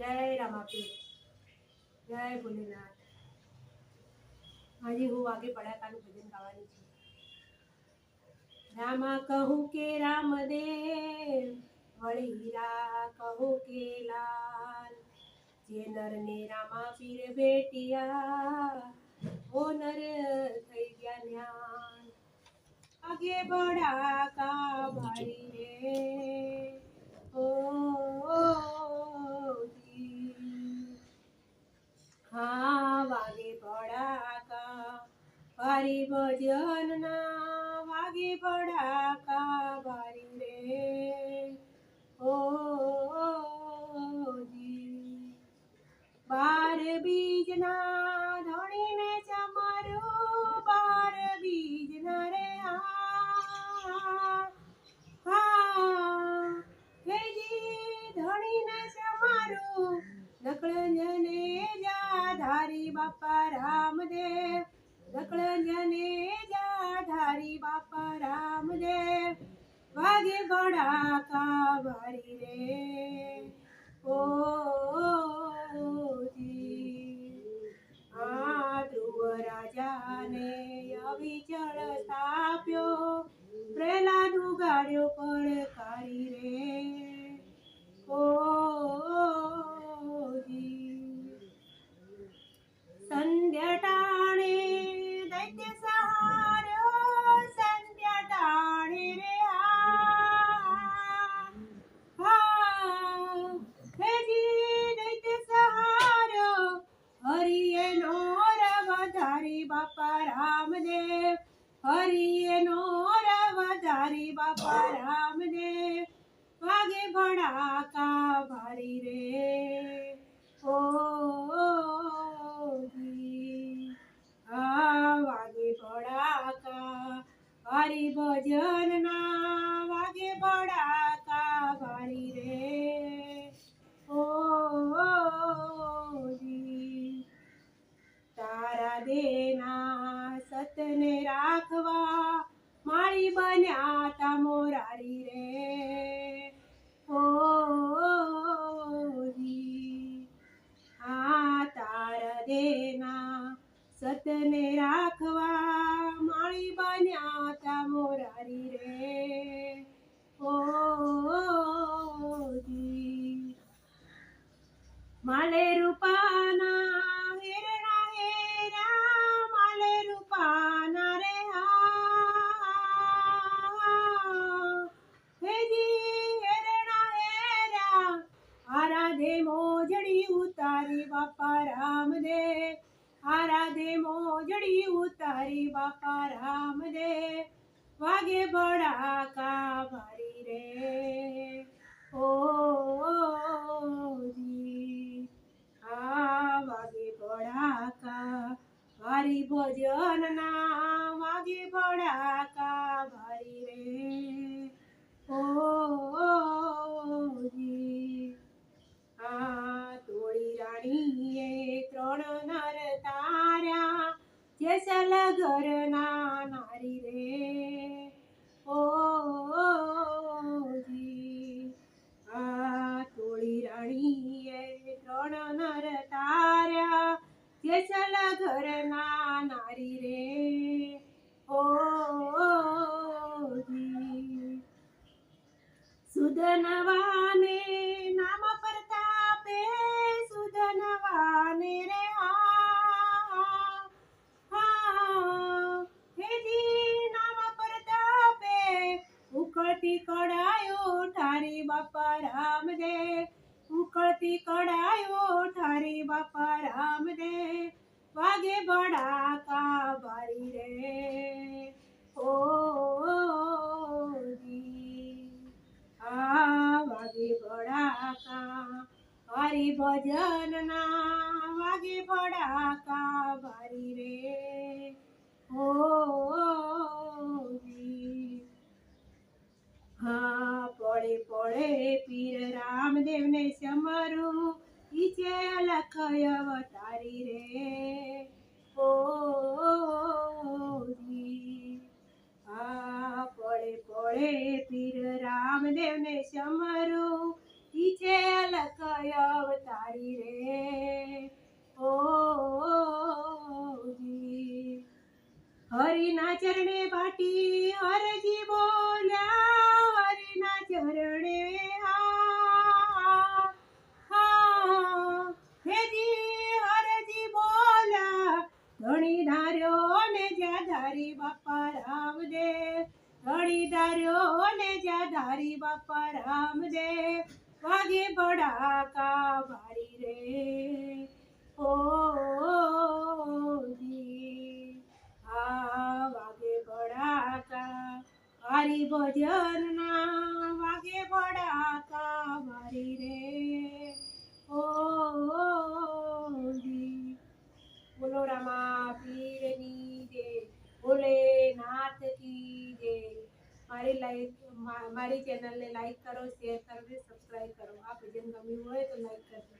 જય રામાપીર. જય ભોલેનાથ. આજે હું વાગે પડાકાનું ભજન ગાવાની છું. રામા કહું કે રામદેવ વળી હીરા કહું કે લાલ. જે નરને રામા પીર બેટિયા ઓ નર થઈ ગયા ન્યાન. આગે બડાકા ભારી રે ઓ જી. હા વાગે બડાકા ભારી ભજનના વાગે બડાકા ભારી રે. ઓ બાપા રામદેવ નકળંજને જા ધારી બાપા રામદેવ વાગે બડાકા ભારી રે. ઓ. આ ધ્રુવ રાજાને અવિચળ સ્થાપ્યો. પ્રહલાદ ઉગાડ્યો પડકારી નો રવધારી બાપા રામદેવ વાગે ભડાકા ભારી રે. તા મોરારી રે ઓ જી. માલે રૂપાના હેરણા હેરા માલે રૂપાના રે હા હેજી હેરણા હેરા આરાધે મોજડી ઉતારી બાપા રામદેવ આરાધે મોજડી ઉતારી બાપા રામદેવ વાગે બડાકા મારી રે ઓ. આ વાગે બડાકા મારી ભજન ના વાગે ભડાકા મારી રે ઓ. આ તોડી રાણીએ ત્રણ નર તાર્યા જેસલ ઘરના નારી રે ઓ જી. આ તોળી રાણીએ ત્રણ નર તાર્યા જેસલ ઘરના નારી રે ઓ જી. સુધનવાને નામ પ્રતાપે સુધનવાને રે ઉકળતી કડાયો ઠારી બાપા રામદેવ ઉકળતી કડાયો ઠારી બાપા રામદેવ વાગે બડાકા ભજનના વાગે ભડાકા ભારી રે ઓ. હા, પડે પડે પીર રામદેવને સમરું ઈચે લખય અવતારી રે ઓ. આ પડે પડે પીર રામદેવને હરિના ચરણે પાટી હરજી બોલ્યા, હરિના ચરણે હેજી હરજી બોલ્યા, ધણી ધાર્યો ને જ્યાં ધારી બાપા રામદેવ ધણી ધાર્યો ને જ્યાં ધારી બાપા રામદેવ વાગે બડાકા ભારી રે. ઓ મારી ભજરના વાગે ભડાકા મારી રે. ઓ બોલો રામા પીરની જે, બોલે નાથ કી જે. મારી લાઈક મારી ચેનલને લાઈક કરો શેર કરો સબસ્ક્રાઈબ કરો. આ ભજન ગમ્યું હોય તો લાઈક કરજો.